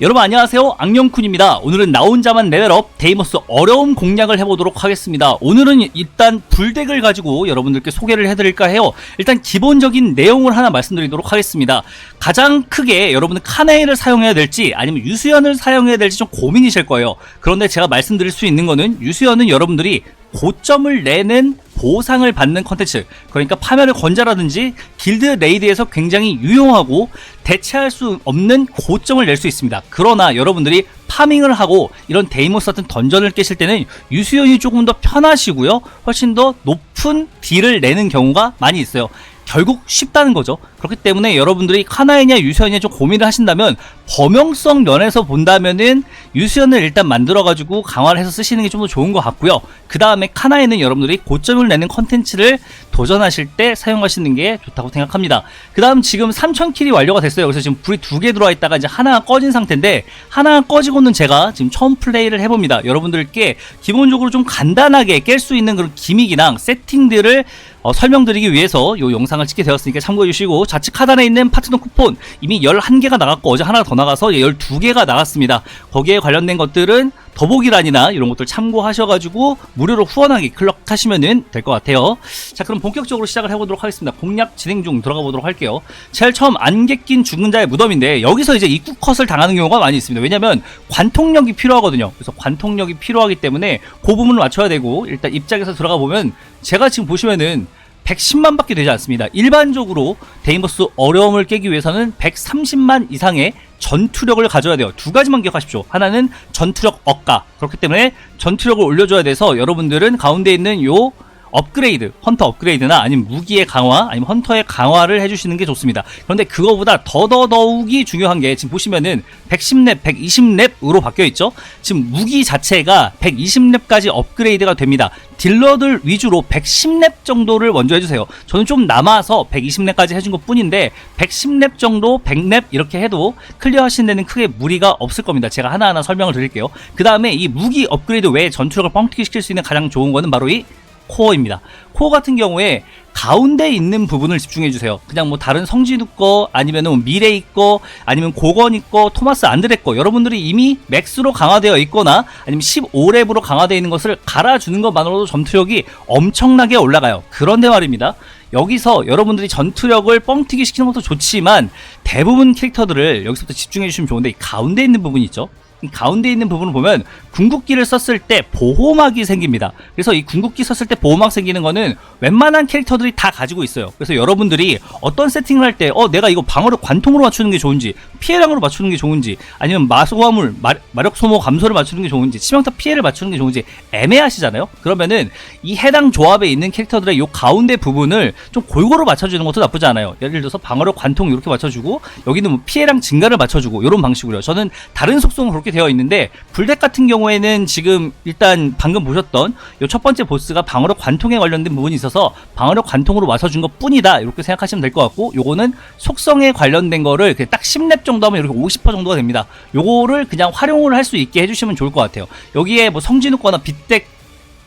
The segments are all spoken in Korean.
여러분 안녕하세요. 악령쿤입니다. 오늘은 나 혼자만 레벨업 데이모스 어려움 공략을 해보도록 하겠습니다. 오늘은 일단 불덱을 가지고 여러분들께 소개를 해드릴까 해요. 일단 기본적인 내용을 하나 말씀드리도록 하겠습니다. 가장 크게 여러분은 카네이를 사용해야 될지 아니면 유수연을 사용해야 될지 좀 고민이실 거예요. 그런데 제가 말씀드릴 수 있는 거는 유수연은 여러분들이 고점을 내는 보상을 받는 컨텐츠. 그러니까 파멸의 권자라든지 길드 레이드에서 굉장히 유용하고 대체할 수 없는 고점을 낼 수 있습니다. 그러나 여러분들이 파밍을 하고 이런 데이모스 같은 던전을 깨실 때는 유수연이 조금 더 편하시고요. 훨씬 더 높은 딜을 내는 경우가 많이 있어요 결국 쉽다는 거죠. 그렇기 때문에 여러분들이 카나이냐 유수연이냐 좀 고민을 하신다면 범용성 면에서 본다면은 유수연을 일단 만들어가지고 강화를 해서 쓰시는 게 좀 더 좋은 것 같고요. 그 다음에 카나이는 여러분들이 고점을 내는 컨텐츠를 도전하실 때 사용하시는 게 좋다고 생각합니다. 그 다음 지금 3000킬이 완료가 됐어요. 그래서 지금 불이 두 개 들어와 있다가 이제 하나가 꺼진 상태인데 하나가 꺼지고는 제가 지금 처음 플레이를 해봅니다. 여러분들께 기본적으로 좀 간단하게 깰 수 있는 그런 기믹이랑 세팅들을 어, 설명드리기 위해서 이 영상을 찍게 되었으니까 참고해 주시고 좌측 하단에 있는 파트너 쿠폰 이미 11개가 나갔고 어제 하나 더 나가서 12개가 나갔습니다. 거기에 관련된 것들은 더보기란이나 이런 것들 참고하셔가지고 무료로 후원하기 클릭하시면 될 것 같아요. 자 그럼 본격적으로 시작을 해보도록 하겠습니다. 공략 진행 중 들어가 보도록 할게요. 제일 처음 안개 낀 죽은 자의 무덤인데 여기서 이제 입구 컷을 당하는 경우가 많이 있습니다. 왜냐면 관통력이 필요하거든요. 그래서 관통력이 필요하기 때문에 그 부분을 맞춰야 되고 일단 입장에서 들어가 보면 제가 지금 보시면은 110만 밖에 되지 않습니다. 일반적으로 데이머스 어려움을 깨기 위해서는 130만 이상의 전투력을 가져야 돼요. 두 가지만 기억하십시오. 하나는 전투력 억가. 그렇기 때문에 전투력을 올려줘야 돼서 여러분들은 가운데 있는 요 업그레이드, 헌터 업그레이드나 아니면 무기의 강화, 아니면 헌터의 강화를 해주시는 게 좋습니다. 그런데 그거보다 더더더욱이 중요한 게 지금 보시면은 110렙, 120렙으로 바뀌어 있죠. 지금 무기 자체가 120렙까지 업그레이드가 됩니다. 딜러들 위주로 110렙 정도를 먼저 해주세요. 저는 좀 남아서 120렙까지 해준 것 뿐인데 110렙 정도, 100렙 이렇게 해도 클리어 하신 데는 크게 무리가 없을 겁니다. 제가 하나하나 설명을 드릴게요. 그 다음에 이 무기 업그레이드 외에 전투력을 뻥튀기 시킬 수 있는 가장 좋은 거는 바로 이 코어입니다. 코어 같은 경우에 가운데 있는 부분을 집중해 주세요. 그냥 뭐 다른 성진우 거 아니면은 뭐 미래이 거 아니면 고건이 거 토마스 안드레 거 여러분들이 이미 맥스로 강화되어 있거나 아니면 15렙으로 강화되어 있는 것을 갈아주는 것만으로도 전투력이 엄청나게 올라가요. 그런데 말입니다. 여기서 여러분들이 전투력을 뻥튀기 시키는 것도 좋지만 대부분 캐릭터들을 여기서부터 집중해 주시면 좋은데 이 가운데 있는 부분이 있죠. 이 가운데 있는 부분을 보면 궁극기를 썼을 때 보호막이 생깁니다. 그래서 이 궁극기 썼을 때 보호막 생기는 거는 웬만한 캐릭터들이 다 가지고 있어요. 그래서 여러분들이 어떤 세팅을 할 때 어 내가 이거 방어력 관통으로 맞추는 게 좋은지 피해량으로 맞추는 게 좋은지 아니면 마소화물 마, 마력 소모 감소를 맞추는 게 좋은지 치명타 피해를 맞추는 게 좋은지 애매하시잖아요. 그러면은 이 해당 조합에 있는 캐릭터들의 요 가운데 부분을 좀 골고루 맞춰주는 것도 나쁘지 않아요. 예를 들어서 방어력 관통 이렇게 맞춰주고 여기는 뭐 피해량 증가를 맞춰주고 이런 방식으로요. 저는 다른 속성은 그렇게 되어 있는데 불덱 같은 경우에는 지금 일단 방금 보셨던 요첫 번째 보스가 방어력 관통에 관련된 부분이 있어서 방어력 관통으로 맞춰준 것 뿐이다 이렇게 생각하시면 될 것 같고 요거는 속성에 관련된 거를 딱 10렙 정도 하면 이렇게 50% 정도가 됩니다. 요거를 그냥 활용을 할 수 있게 해주시면 좋을 것 같아요. 여기에 뭐 성진우 거나 빗덱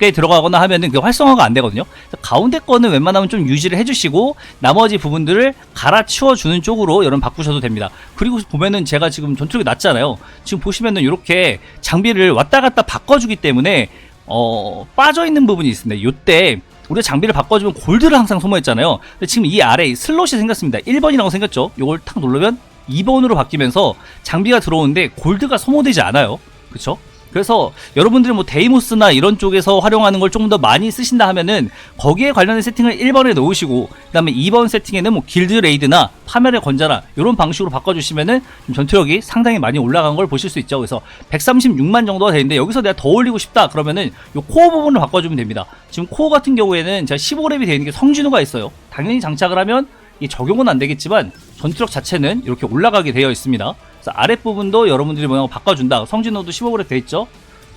에 들어가거나 하면은 그 활성화가 안 되거든요. 가운데 거는 웬만하면 좀 유지를 해주시고 나머지 부분들을 갈아치워 주는 쪽으로 여러분 바꾸셔도 됩니다. 그리고 보면은 제가 지금 전투력이 낮잖아요. 지금 보시면은 이렇게 장비를 왔다 갔다 바꿔주기 때문에 어 빠져 있는 부분이 있습니다. 요때 우리가 장비를 바꿔주면 골드를 항상 소모했잖아요. 근데 지금 이 아래 에 슬롯이 생겼습니다. 1번이라고 생겼죠. 요걸 탁 누르면 2번으로 바뀌면서 장비가 들어오는데 골드가 소모되지 않아요. 그쵸? 그래서 여러분들이 뭐 데이모스나 이런 쪽에서 활용하는 걸 조금 더 많이 쓰신다 하면은 거기에 관련된 세팅을 1번에 넣으시고 그다음에 2번 세팅에는 뭐 길드 레이드나 파멸의 권자나 이런 방식으로 바꿔주시면은 좀 전투력이 상당히 많이 올라간 걸 보실 수 있죠. 그래서 136만 정도가 되는데 여기서 내가 더 올리고 싶다 그러면은 요 코어 부분을 바꿔주면 됩니다. 지금 코어 같은 경우에는 제가 15렙이 되어 있는 게 성진우가 있어요. 당연히 장착을 하면 이 적용은 안 되겠지만 전투력 자체는 이렇게 올라가게 되어 있습니다. 그래서 아랫부분도 여러분들이 뭐냐고 바꿔준다. 성진호도 15그램 돼 있죠?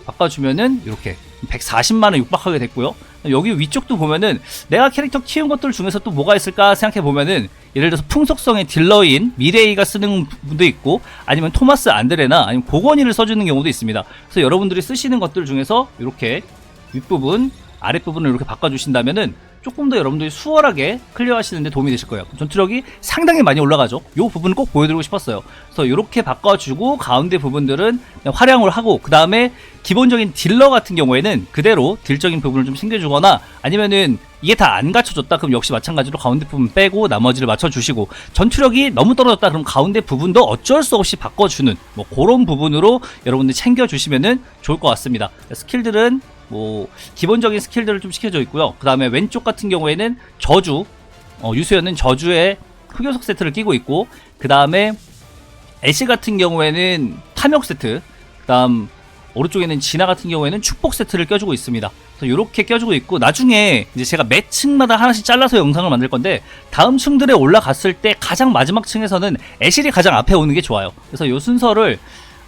바꿔주면은 이렇게 140만원 육박하게 됐고요. 여기 위쪽도 보면은 내가 캐릭터 키운 것들 중에서 또 뭐가 있을까 생각해 보면은 예를 들어서 풍속성의 딜러인 미레이가 쓰는 분도 있고 아니면 토마스 안드레나 아니면 고건이를 써주는 경우도 있습니다. 그래서 여러분들이 쓰시는 것들 중에서 이렇게 윗부분 아랫부분을 이렇게 바꿔주신다면은 조금 더 여러분들이 수월하게 클리어하시는데 도움이 되실 거예요. 전투력이 상당히 많이 올라가죠. 이 부분을 꼭 보여드리고 싶었어요. 그래서 이렇게 바꿔주고 가운데 부분들은 활용을 하고 그 다음에 기본적인 딜러 같은 경우에는 그대로 딜적인 부분을 좀 챙겨주거나 아니면은 이게 다 안 갖춰졌다 그럼 역시 마찬가지로 가운데 부분 빼고 나머지를 맞춰주시고 전투력이 너무 떨어졌다 그럼 가운데 부분도 어쩔 수 없이 바꿔주는 뭐 그런 부분으로 여러분들 챙겨주시면은 좋을 것 같습니다. 스킬들은 뭐 기본적인 스킬들을 좀 시켜져 있고요. 그 다음에 왼쪽 같은 경우에는 저주 어, 유수연은 저주의 흑요석 세트를 끼고 있고 그 다음에 애쉬 같은 경우에는 탐욕 세트 그 다음 오른쪽에는 진화 같은 경우에는 축복 세트를 껴주고 있습니다. 그래서 이렇게 껴주고 있고 나중에 이제 제가 매 층마다 하나씩 잘라서 영상을 만들 건데 다음 층들에 올라갔을 때 가장 마지막 층에서는 애실이 가장 앞에 오는 게 좋아요. 그래서 이 순서를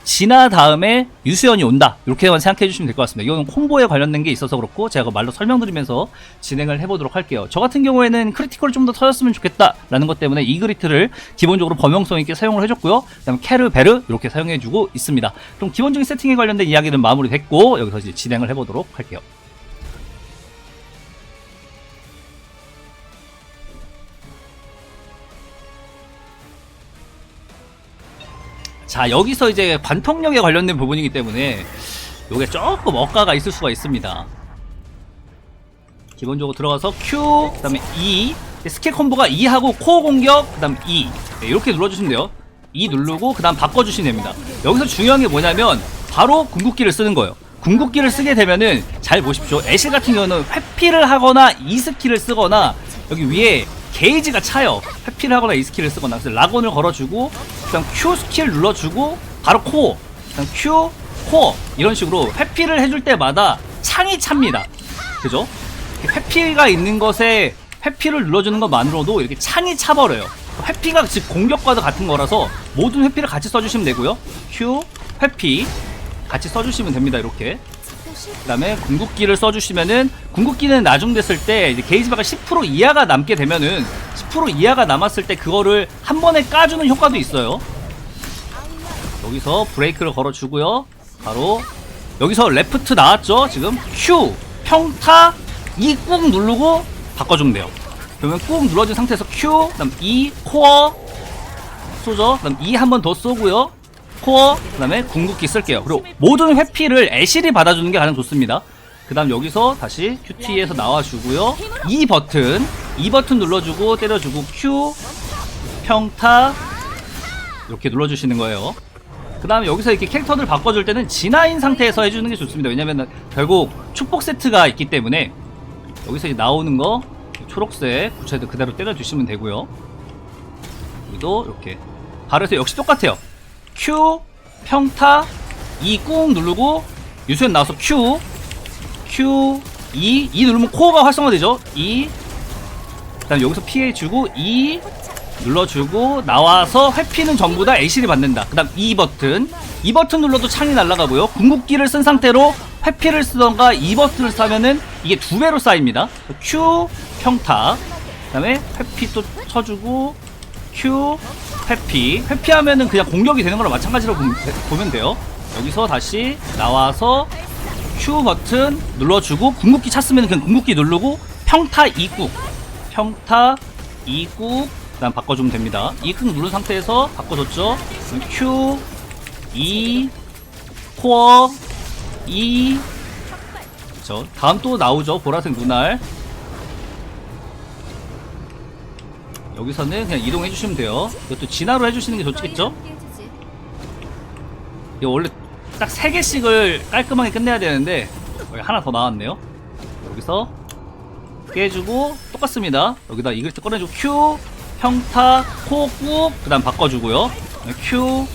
진화 다음에 유수연이 온다 이렇게만 생각해 주시면 될 것 같습니다. 이거는 콤보에 관련된 게 있어서 그렇고 제가 말로 설명드리면서 진행을 해보도록 할게요. 저 같은 경우에는 크리티컬을 좀더 터졌으면 좋겠다 라는 것 때문에 이그리트를 기본적으로 범용성 있게 사용을 해줬고요. 그 다음에 캐르 베르 이렇게 사용해주고 있습니다. 그럼 기본적인 세팅에 관련된 이야기는 마무리됐고 여기서 이제 진행을 해보도록 할게요. 자 여기서 이제 관통력에 관련된 부분이기 때문에 요게 조금 억가가 있을 수가 있습니다. 기본적으로 들어가서 Q 그 다음에 E 스킬 콤보가 E 하고 코어 공격 그 다음 E. 네, 이렇게 눌러주시면 돼요. E 누르고 그 다음 바꿔주시면 됩니다. 여기서 중요한 게 뭐냐면 바로 궁극기를 쓰는 거예요. 궁극기를 쓰게 되면은 잘 보십시오. 애쉬 같은 경우는 회피를 하거나 E 스킬을 쓰거나 여기 위에 게이지가 차요. 회피를 하거나 E 스킬을 쓰거나. 그래서 락온을 걸어주고 그다음 Q 스킬 눌러주고 바로 코어 그다음 Q 코어 이런 식으로 회피를 해줄 때마다 창이 찹니다. 그죠? 회피가 있는 것에 회피를 눌러주는 것만으로도 이렇게 창이 차버려요. 회피가 즉 공격과도 같은 거라서 모든 회피를 같이 써주시면 되고요. Q 회피 같이 써주시면 됩니다 이렇게 그 다음에 궁극기를 써주시면은 궁극기는 나중 됐을 때 이제 게이지바가 10% 이하가 남게 되면은 10% 이하가 남았을 때 그거를 한 번에 까주는 효과도 있어요. 여기서 브레이크를 걸어주고요. 바로 여기서 레프트 나왔죠? 지금 Q 평타 E 꾹 누르고 바꿔주면 돼요. 그러면 꾹 눌러진 상태에서 Q 그다음 E 코어 쏘죠 그다음 E 한 번 더 쏘고요 코어 그 다음에 궁극기 쓸게요. 그리고 모든 회피를 애실이 받아주는 게 가장 좋습니다. 그 다음 여기서 다시 QT에서 나와주고요. E 버튼 E 버튼 눌러주고 때려주고 Q 평타 이렇게 눌러주시는 거예요. 그 다음에 여기서 이렇게 캐릭터들 바꿔줄 때는 진화인 상태에서 해주는 게 좋습니다. 왜냐면 결국 축복 세트가 있기 때문에 여기서 이제 나오는 거 초록색 구체도 그대로 때려주시면 되고요. 여기도 이렇게. 바로 해서 역시 똑같아요 Q 평타 E 꾹 누르고 유수연 나와서 Q Q E E 누르면 코어가 활성화되죠. E. 그다음 여기서 피해 주고 E 눌러주고 나와서 회피는 전부 다 애실이 받는다. 그 다음 E 버튼. E 버튼 눌러도 창이 날아가고요. 궁극기를 쓴 상태로 회피를 쓰던가 E 버튼을 쓰면은 이게 두 배로 쌓입니다. Q 평타. 그 다음에 회피 또 쳐주고 Q 회피. 회피하면은 그냥 공격이 되는 거랑 마찬가지로 보- 보면 돼요. 여기서 다시 나와서 Q 버튼 눌러주고 궁극기 찼으면 그냥 궁극기 누르고 평타 이국. 평타 이국. 그다음 바꿔주면 됩니다. 이국 누른 상태에서 바꿔줬죠? Q E 코어 E. 그쵸. 다음 또 나오죠. 보라색 눈알 여기서는 그냥 이동해 주시면 돼요. 이것도 진화로 해주시는 게 좋겠죠? 이거 원래 딱 3개씩을 깔끔하게 끝내야 되는데 여기 하나 더 나왔네요. 여기서 깨주고 똑같습니다. 여기다 이글트 꺼내주고 Q 평타 코꾹 그 다음 바꿔주고요. Q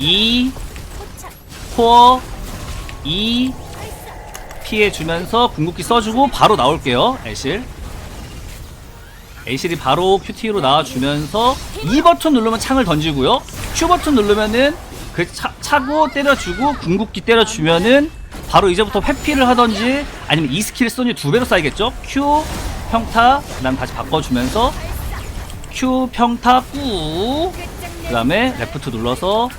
E 코어 E 피해주면서 궁극기 써주고 바로 나올게요 애실 애실이 바로 QT로 나와주면서 E 버튼 누르면 창을 던지고요. Q 버튼 누르면은 그 차, 차고 때려주고 궁극기 때려주면은 바로 이제부터 회피를 하던지 아니면 E 스킬 쏘니 두 배로 쌓이겠죠? Q 평타 그 다음 다시 바꿔주면서 Q 평타 꾹그 다음에 레프트 눌러서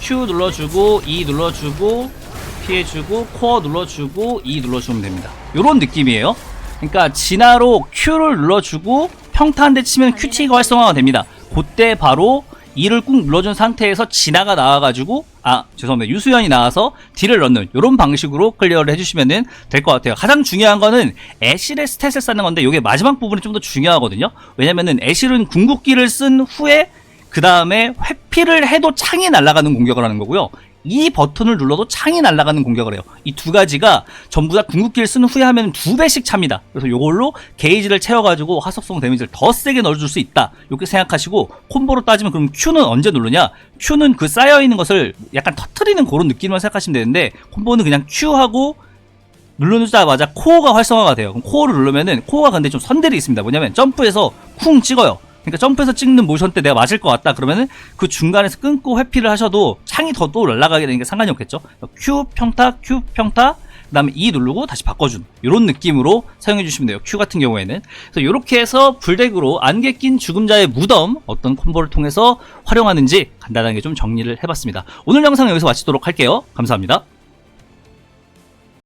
Q 눌러주고 E 눌러주고 피해주고 코어 눌러주고 E 눌러주면 됩니다. 요런 느낌이에요 그러니까 진화로 Q를 눌러주고 평타 한 대 치면 QT가 활성화가 됩니다. 그때 바로 E를 꾹 눌러준 상태에서 진화가 나와가지고 아 죄송합니다 유수연이 나와서 딜을 넣는 이런 방식으로 클리어를 해주시면 될 것 같아요. 가장 중요한 거는 애실의 스탯을 쌓는 건데 이게 마지막 부분이 좀 더 중요하거든요. 왜냐면은 애실은 궁극기를 쓴 후에 그 다음에 회피를 해도 창이 날아가는 공격을 하는 거고요. 이 버튼을 눌러도 창이 날아가는 공격을 해요. 이 두 가지가 전부 다 궁극기를 쓴 후에 하면 두 배씩 찹니다. 그래서 이걸로 게이지를 채워가지고 화속성 데미지를 더 세게 넣어줄 수 있다. 이렇게 생각하시고 콤보로 따지면 그럼 Q는 언제 누르냐? Q는 그 쌓여있는 것을 약간 터트리는 그런 느낌으로 생각하시면 되는데 콤보는 그냥 Q하고 누르자마자 코어가 활성화가 돼요. 그럼 코어를 누르면은 코어가 근데 좀 선들이 있습니다. 뭐냐면 점프해서 쿵 찍어요. 그러니까 점프해서 찍는 모션 때 내가 맞을 것 같다 그러면은 그 중간에서 끊고 회피를 하셔도 창이 더 또 날아가게 되는 게 상관이 없겠죠. Q 평타, Q 평타, 그다음에 E 누르고 다시 바꿔주는 이런 느낌으로 사용해 주시면 돼요. Q 같은 경우에는 그래서 이렇게 해서 불덱으로 안개 낀 죽음자의 무덤 어떤 콤보를 통해서 활용하는지 간단하게 좀 정리를 해봤습니다. 오늘 영상 여기서 마치도록 할게요. 감사합니다.